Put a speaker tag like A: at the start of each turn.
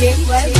A: get ready.